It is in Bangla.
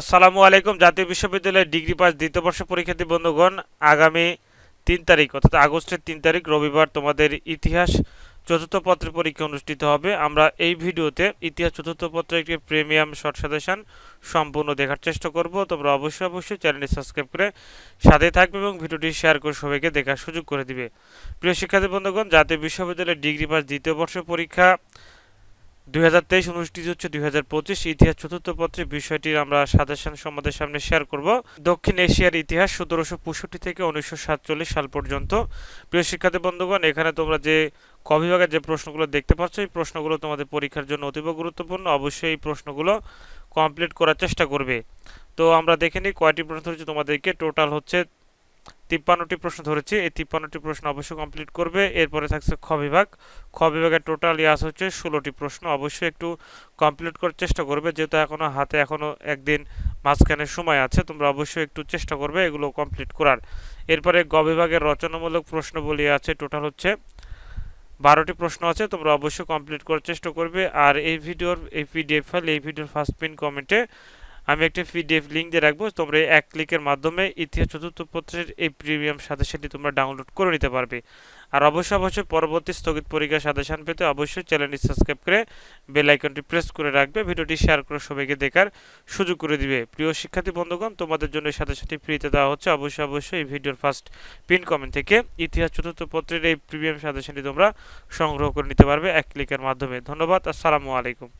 আসসালামু আলাইকুম। জাতীয় বিশ্ববিদ্যালয়ের ডিগ্রি পাস দ্বিতীয় বর্ষ পরীক্ষার্থী বন্ধুগণ, আগামী তিন তারিখ অর্থাৎ আগস্টের তিন তারিখ, রবিবার তোমাদের ইতিহাস চতুর্থ পত্রের পরীক্ষা অনুষ্ঠিত হবে। আমরা এই ভিডিওতে ইতিহাস চতুর্থ পত্রের একটি প্রিমিয়াম শর্ট সাজেশন সম্পূর্ণ দেখার চেষ্টা করব। তোমরা অবশ্যই অবশ্যই চ্যানেলটি সাবস্ক্রাইব করে সাথে থাকবে এবং ভিডিওটি শেয়ার করে সবাইকে দেখার সুযোগ করে দিবে। প্রিয় শিক্ষার্থী বন্ধুগণ, জাতীয় বিশ্ববিদ্যালয়ের ডিগ্রি পাস দ্বিতীয় বর্ষ পরীক্ষা দুই হাজার তেইশ অনুষ্ঠিত হচ্ছে দুই হাজার পঁচিশ ইতিহাস চতুর্থ পত্রে। বিষয়টির আমরা সাজেশন সম্বন্ধে সামনে শেয়ার করব। দক্ষিণ এশিয়ার ইতিহাস সতেরোশো পঁয়ষট্টি থেকে উনিশশো সাতচল্লিশ সাল পর্যন্ত। প্রিয় শিক্ষার্থী বন্ধুগণ, এখানে তোমরা যে ক বিভাগের যে প্রশ্নগুলো দেখতে পাচ্ছ, এই প্রশ্নগুলো তোমাদের পরীক্ষার জন্য অতীব গুরুত্বপূর্ণ। অবশ্যই এই প্রশ্নগুলো কমপ্লিট করার চেষ্টা করবে। তো আমরা দেখে নিই কয়টি প্রশ্ন হচ্ছে তোমাদেরকে। টোটাল হচ্ছে তিপ্পান্নটি প্রশ্ন ধরেছি। এই তিপ্পান্নটি প্রশ্ন অবশ্যই কমপ্লিট করবে। এরপরে থাকছে খ বিভাগ। খ বিভাগের টোটাল ইয়াস হচ্ছে ষোলোটি প্রশ্ন। অবশ্যই একটু কমপ্লিট করার চেষ্টা করবে। যেহেতু এখনও হাতে এখনও একদিন মাঝখানে সময় আছে, তোমরা অবশ্যই একটু চেষ্টা করবে এগুলো কমপ্লিট করার। এরপরে গ বিভাগের রচনামূলক প্রশ্নবলী আছে টোটাল হচ্ছে বারোটি প্রশ্ন আছে, তোমরা অবশ্যই কমপ্লিট করার চেষ্টা করবে। আর এই ভিডিওর, এই পিডিএফ ফাইল এই ভিডিওর ফার্স্ট পিন কমেন্টে আমি একটা পিডিএফ লিঙ্ক দিয়ে রাখব। তোমরা এক ক্লিকের মাধ্যমে ইতিহাস চতুর্থ পত্রের এই প্রিমিয়াম সাজেশনটি তোমরা ডাউনলোড করে নিতে পারবে। আর অবশ্যই অবশ্যই পরবর্তী স্থগিত পরীক্ষা সাজেশন পেতে অবশ্যই চ্যানেলটি সাবস্ক্রাইব করে বেল আইকনটি প্রেস করে রাখবে। ভিডিওটি শেয়ার করে সবাইকে দেখার সুযোগ করে দিবে। প্রিয় শিক্ষার্থী বন্ধুগণ, তোমাদের জন্য এই ফ্রিতে দেওয়া হচ্ছে। অবশ্যই অবশ্যই এই ভিডিওর ফার্স্ট পিন কমেন্ট থেকে ইতিহাস চতুর্থ পত্রের এই প্রিমিয়াম সাজেশনটি তোমরা সংগ্রহ করে নিতে পারবে এক ক্লিকের মাধ্যমে। ধন্যবাদ, আসসালামু আলাইকুম।